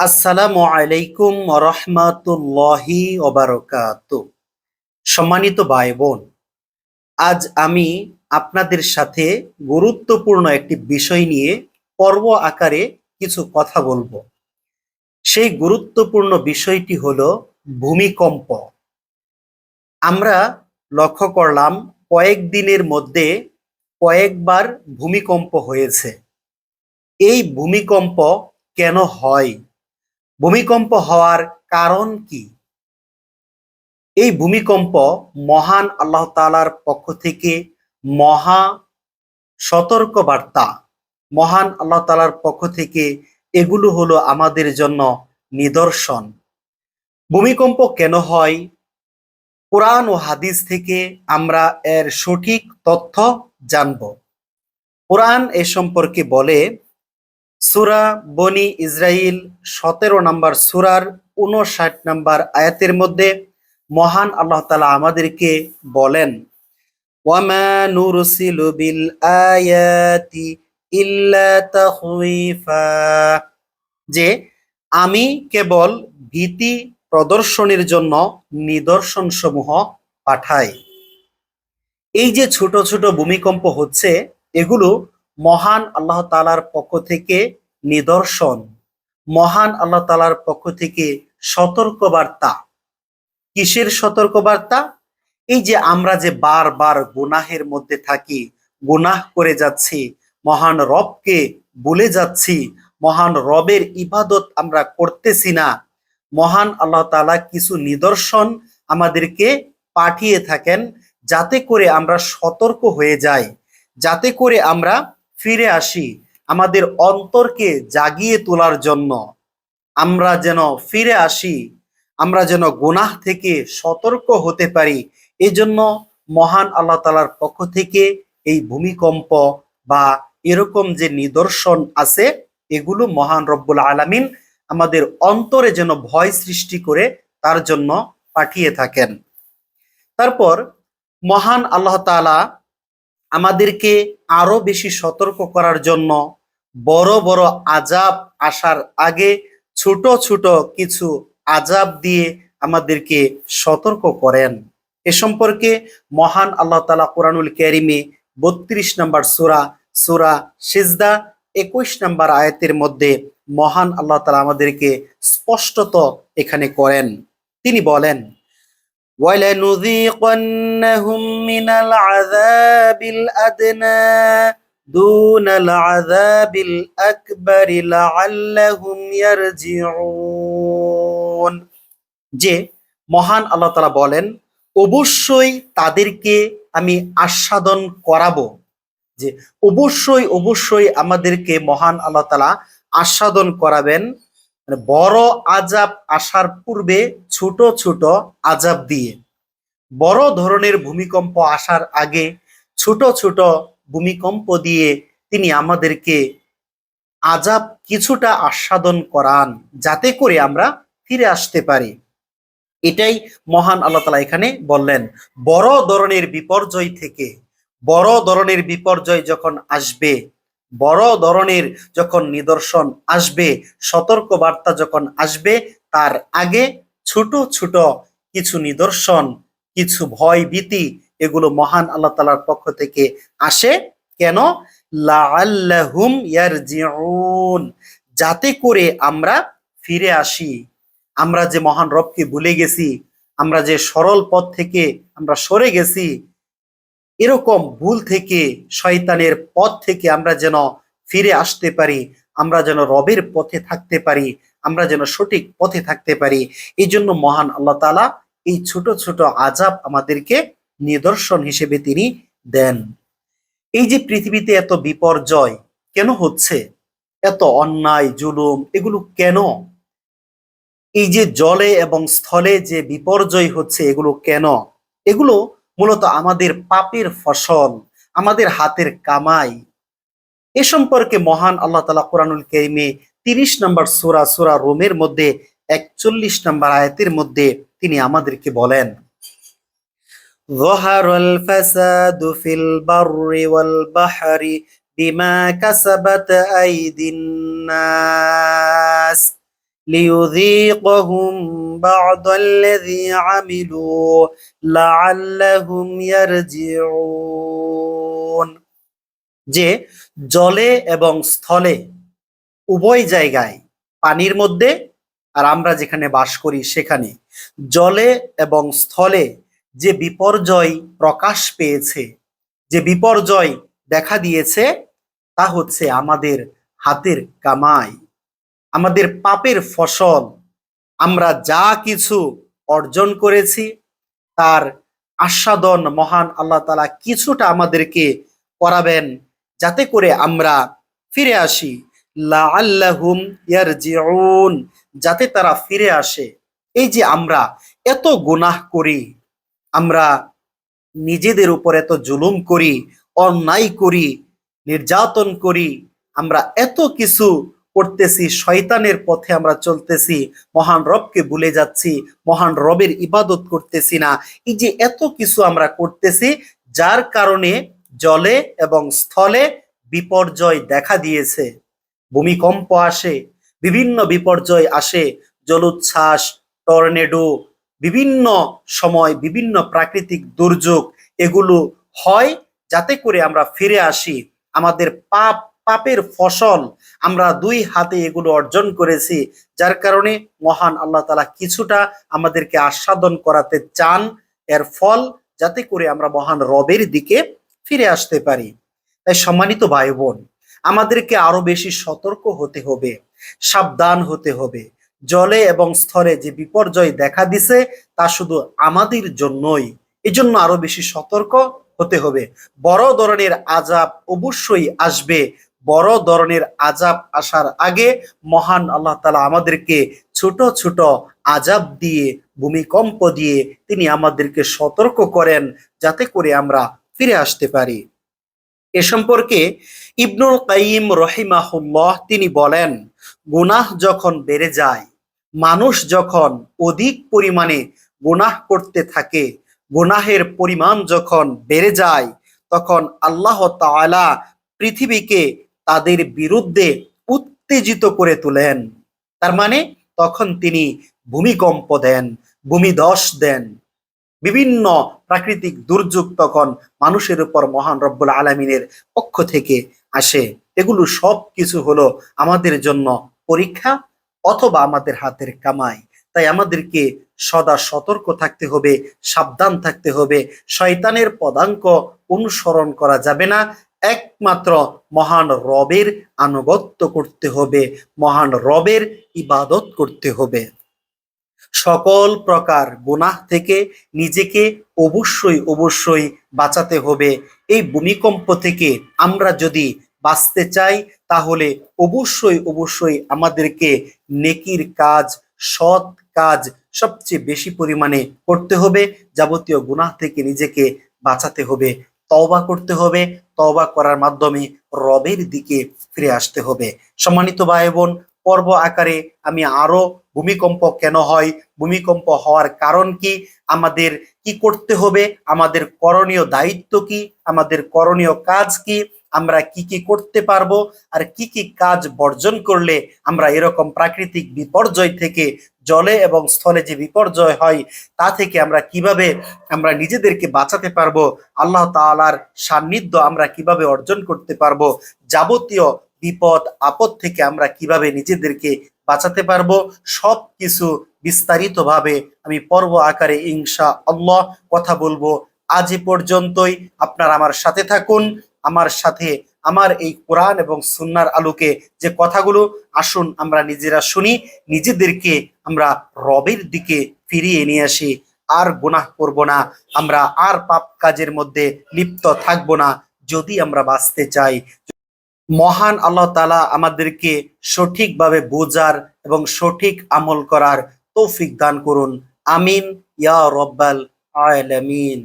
আসসালামু আলাইকুম রহমাতুল্লাহি ওবারকাত সম্মানিত ভাই বোন আজ আমি আপনাদের সাথে গুরুত্বপূর্ণ একটি বিষয় নিয়ে পর্ব আকারে কিছু কথা বলব। সেই গুরুত্বপূর্ণ বিষয়টি হলো ভূমিকম্প। আমরা লক্ষ্য করলাম কয়েকদিনের মধ্যে কয়েকবার ভূমিকম্প হয়েছে। এই ভূমিকম্প কেন হয়? ভূমিকম্প হওয়ার কারণ কি? এই ভূমিকম্প মহান আল্লাহ তালার পক্ষ থেকে মহা সতর্ক বার্তা মহান আল্লাহ তালার পক্ষ থেকে এগুলো হলো আমাদের জন্য নিদর্শন। ভূমিকম্প কেন হয়? কোরআন ও হাদিস থেকে আমরা এর সঠিক তথ্য জানব। কোরআন এ সম্পর্কে বলে সুরা বনি ইসরাইল সতেরো নম্বর সুরার উনষাট নম্বর আয়াতের মধ্যে মহান আল্লাহ তালা আমাদেরকে বলেন যে আমি কেবল ভীতি প্রদর্শনের জন্য নিদর্শন সমূহ পাঠাই। এই যে ছোট ছোট ভূমিকম্প হচ্ছে, এগুলো মহান আল্লাহ তালার পক্ষ থেকে নিদর্শন, মহান আল্লাহ তালার পক্ষ থেকে সতর্কবার্তা। কিসের সতর্কবার্তা? এই যে আমরা যে বারবার গুনাহের মধ্যে থাকি, গুনাহ করে যাচ্ছি, মহান রবকে বলে যাচ্ছি, মহান রবের ইবাদত আমরা করতেছি না, মহান আল্লাহ তালা কিছু নিদর্শন আমাদেরকে পাঠিয়ে থাকেন যাতে করে আমরা সতর্ক হয়ে যাই, যাতে করে আমরা ফিরে আসি আমাদের অন্তরকে জাগিয়ে তোলার জন্য। আমরা যেন ফিরে আসি, আমরা যেন গুনাহ থেকে সতর্ক হতে পারি। এজন্য মহান আল্লাহ তালার পক্ষ থেকে এই ভূমিকম্প বা এরকম যে নিদর্শন আছে, এগুলো মহান রব্বুল আলামিন আমাদের অন্তরে যেন ভয় সৃষ্টি করে তার জন্য পাঠিয়ে থাকেন। তারপর মহান আল্লাহ তাআলা আমাদেরকে আরও বেশি সতর্ক করার জন্য বড় বড় আজাব আসার আগে ছোট ছোট কিছু আজাব দিয়ে আমাদেরকে সতর্ক করেন। এ সম্পর্কে মহান আল্লাহ তালা কোরআনুল ক্যারিমে বত্রিশ নম্বর সুরা সুরা সিজদা, একুশ নম্বর আয়াতের মধ্যে মহান আল্লাহ তালা আমাদেরকে স্পষ্টত এখানে করেন। তিনি বলেন ولنذيقنهم من العذاب الأدنى دون العذاب الأكبر لعلهم يرجعون যে মহান আল্লাহ তালা বলেন অবশ্যই তাদেরকে আমি আস্বাদন করাবো যে অবশ্যই অবশ্যই আমাদেরকে মহান আল্লাহ তালা আস্বাদন করাবেন মানে বড় আজাব আসার পূর্বে ছোট ছোট আজাব দিয়ে। বড় ধরনের ভূমিকম্প আসার আগে ছোট ছোট ভূমিকম্প দিয়ে তিনি আমাদেরকে আজাব কিছুটা আস্বাদন করান, যাতে করে আমরা ফিরে আসতে পারি। এটাই মহান আল্লাহ তালা এখানে বললেন, বড় ধরনের বিপর্যয় থেকে, বড় ধরনের বিপর্যয় যখন আসবে, বড় ধরনের যখন নিদর্শন আসবে সতর্ক বার্তা যখন আসবে, তার আগে ছোট ছোট কিছু নিদর্শন, কিছু ভয় ভীতি এগুলো মহান আল্লাহ তালার পক্ষ থেকে আসে। কেন? যাতে করে আমরা ফিরে আসি। আমরা যে মহান রবকে ভুলে গেছি, আমরা যে সরল পথ থেকে আমরা সরে গেছি, এরকম ভুল থেকে, শয়তানের পথ থেকে আমরা যেন ফিরে আসতে পারি, আমরা যেন রবের পথে থাকতে পারি আমরা যেন সঠিক পথে থাকতে পারি। এই জন্য মহান আল্লাহ তালা এই ছোট ছোট আজাব আমাদেরকে নিদর্শন হিসেবে তিনি দেন। এই যে পৃথিবীতে এত বিপর্যয় কেন হচ্ছে? এত অন্যায়, জুলুম, এগুলো কেন? এই যে জলে এবং স্থলে যে বিপর্যয় হচ্ছে, এগুলো কেন? এগুলো মূলত আমাদের পাপের ফসল, আমাদের হাতের কামাই। এ সম্পর্কে মহান আল্লাহ তালা কোরআনুল কেরিমে তিরিশ নম্বর সুরা সুরা রোমের মধ্যে একচল্লিশ নম্বর আয়াতের মধ্যে তিনি আমাদেরকে বলেন ظهر الفساد في البر والبحر بما كسبت أيدي الناس লিউযীকাহুম বা'দাল্লাযী আমিলু লাআল্লাহুম ইয়ারজিউন যে জলে এবং স্থলে উভয় জায়গায় পানির মধ্যে আর আমরা যেখানে বাস করি সেখানে জলে এবং স্থলে যে বিপর্যয় প্রকাশ পেয়েছে, যে বিপর্যয় দেখা দিয়েছে, তা হচ্ছে আমাদের হাতের কামাই, আমাদের পাপের ফসল। আমরা যা কিছু অর্জন করেছি, তার আস্বাদন মহান আল্লাহ তালা কিছুটা আমাদেরকে করাবেন যাতে করে আমরা ফিরে আসি। যাতে তারা ফিরে আসে। এই যে আমরা এত গুনাহ করি, আমরা নিজেদের উপর এত জুলুম করি, অন্যায় করি, নির্যাতন করি, আমরা এত কিছু করতেছি, শয়তানের পথে আমরা চলতেছি, মহান রবকে ভুলে যাচ্ছি, মহান রবের ইবাদত করতেছি না। এই যে এত কিছু আমরা করতেছি, যার কারণে জলে এবং স্থলে বিপর্যয় দেখা দিয়েছে। ভূমিকম্প আসে, বিভিন্ন বিপর্যয় আসে, জলোচ্ছ্বাস, টর্নেডো, বিভিন্ন সময় বিভিন্ন প্রাকৃতিক দুর্যোগ এগুলো হয় যাতে করে আমরা ফিরে আসি। আমাদের পাপ, পাপের ফসল আমরা দুই হাতে এগুলো অর্জন করেছি, যার কারণে মহান আল্লাহ তালা কিছুটা আমাদেরকে আস্বাদন করাতে চান, এর ফল যাতে করে আমরা মহান রবের দিকে ফিরে আসতে পারি। তাই সম্মানিত ভাই বোন আমাদেরকে আরও বেশি সতর্ক হতে হবে, সাবধান হতে হবে। জলে এবং স্থলে যে বিপর্যয় দেখা দিছে, তা শুধু আমাদের জন্যই, এজন্য আরও বেশি সতর্ক হতে হবে। বড় ধরনের আজাব অবশ্যই আসবে। বড় ধরনের আজাব আসার আগে মহান আল্লাহ তালা আমাদেরকে ছোট ছোট আজাব দিয়ে, ভূমিকম্প দিয়ে তিনি আমাদেরকে সতর্ক করেন, যাতে করে আমরা ফিরে আসতে পারি। এ সম্পর্কে ইবনুল কাইম রহিমাহুল্লাহ তিনি বলেন, গুনাহ যখন বেড়ে যায়, মানুষ যখন অধিক পরিমাণে গুনাহ করতে থাকে, গুনাহের পরিমাণ যখন বেড়ে যায়, তখন আল্লাহ তাআলা পৃথিবীকে তাদের বিরুদ্ধে উত্তেজিত করে তোলেন। তার মানে তখন তিনি ভূমিকম্প দেন, ভূমিধস দেন। বিভিন্ন প্রাকৃতিক দুর্যোগ তখন মানুষের উপর মহান রব্বুল আলমিনের পক্ষ থেকে আসে। এগুলো সব কিছু হলো আমাদের জন্য পরীক্ষা অথবা আমাদের হাতের কামাই। তাই আমাদেরকে সদা সতর্ক থাকতে হবে, সাবধান থাকতে হবে। শয়তানের পদাঙ্ক অনুসরণ করা যাবে না। একমাত্র মহান রবের আনুগত্য করতে হবে, মহান রবের ইবাদত করতে হবে। সকল প্রকার গুনাহ থেকে নিজেকে অবশ্যই অবশ্যই বাঁচাতে হবে। এই ভূমিকম্প থেকে আমরা যদি বাঁচতে চাই, তাহলে অবশ্যই অবশ্যই আমাদেরকে নেকির কাজ, সৎ কাজ সবচেয়ে বেশি পরিমাণে করতে হবে। যাবতীয় গুনাহ থেকে নিজেকে বাঁচাতে হবে, তওবা করতে হবে। তওবা করার মাধ্যমে রবের দিকে ফিরে আসতে হবে। সম্মানিত ভাই বোন পর্ব আকারে আমি আরও ভূমিকম্প কেন হয়? ভূমিকম্প হওয়ার কারণ কি? আমাদের কি করতে হবে? আমাদের করণীয় দায়িত্ব কি? আমাদের করণীয় কাজ কি? আমরা কি কি করতে পারব? আর কি কি কাজ বর্জন করলে আমরা এরকম প্রাকৃতিক বিপর্যয় থেকে জলে এবং স্থলে যে বিপর্যয় হয়, তা থেকে আমরা কীভাবে আমরা নিজেদেরকে বাঁচাতে পারব? আল্লাহ তাআলার সান্নিধ্য আমরা কীভাবে অর্জন করতে পারব? যাবতীয় বিপদ, আপদ থেকে আমরা কীভাবে নিজেদেরকে বাঁচাতে পারব। সব কিছু বিস্তারিতভাবে আমি পর্ব আকারে ইনশা আল্লাহ কথা বলব। আজ পর্যন্তই। আপনারা আমার সাথে থাকুন। আমার সাথে আমার এই কোরআন এবং সুন্নার আলোকে যে কথাগুলো, আসুন আমরা নিজেরা শুনি, নিজেদেরকে আমরা রবের দিকে ফিরিয়ে নিয়ে আসি। আর গুনাহ করব না। আমরা আর পাপ কাজের মধ্যে লিপ্ত থাকব না। যদি আমরা বাঁচতে চাই। মহান আল্লাহ তালা আমাদেরকে সঠিকভাবে বোঝার এবং সঠিক আমল করার তৌফিক দান করুন। আমিন, ইয়া রব্বাল আলামিন।